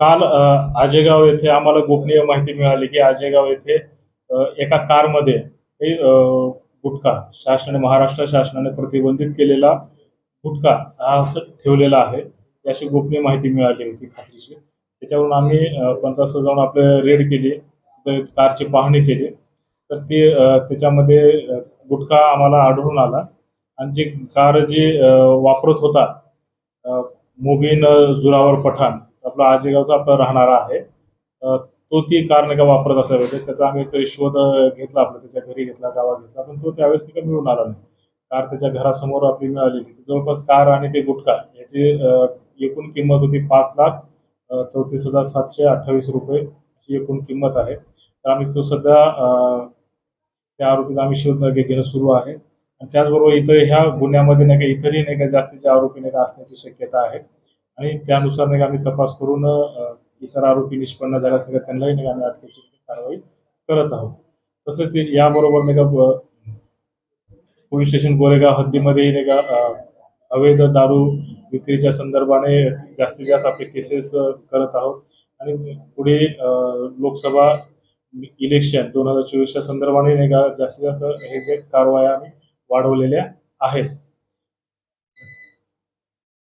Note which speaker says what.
Speaker 1: काल आजेगाव येथे आम्हाला गोपनीय माहिती मिळाली की आजेगाव येथे एका कारमध्ये गुटखा शासनाने महाराष्ट्र शासनाने प्रतिबंधित केलेला गुटखा हा असं ठेवलेला आहे. याची अशी गोपनीय माहिती मिळाली होती खात्रीची. त्याच्यावरून आम्ही अ, पंचायत जाऊन आपले रेड केली कारची पाहणी केली. तर ती त्याच्यामध्ये गुटखा आम्हाला आढळून आला. आणि जी कार जी वापरत होता मुबीन जुरावर पठाण आपला आजेगावचा आपला राहणारा आहे. तो ती कार नाही का वापरत असल्या पाहिजे? त्याचा आम्ही काही शोध घेतला आपला त्याच्या घरी घेतला गावात घेतला पण तो त्यावेळेस नाही का मिळून आला नाही. कार त्याच्या घरासमोर आपली मिळालेली जवळपास कार आणि ते गुटखा याची एकूण किंमत होती पाच लाख चौतीस हजार सातशे अठ्ठावीस रुपये ही एकूण किंमत आहे. तर आम्ही तो सध्या त्या आरोपीला आम्ही शोध घेणं सुरू आहे. आणि त्याचबरोबर इतर ह्या गुन्ह्यामध्ये नाही का इतरही नाही का जास्तीचे आरोपी नाही का असण्याची शक्यता आहे. आणि त्यानुसार नाही का आम्ही तपास करून इतर आरोपी निष्पन्न झाल्या सगळ्या त्यांनाही नाही आम्ही अटकेची कारवाई करत आहोत. तसेच याबरोबर नाही का पोलीस स्टेशन गोरेगाव हद्दीमध्ये नाही का अवैध दारू विक्रीच्या संदर्भाने जास्तीत जास्त आपले केसेस करत आहोत. आणि पुढे लोकसभा इलेक्शन दोन हजार चोवीसच्या संदर्भाने नाही का जास्तीत जास्त हे जे कारवाया आम्ही वाढवलेल्या आहेत.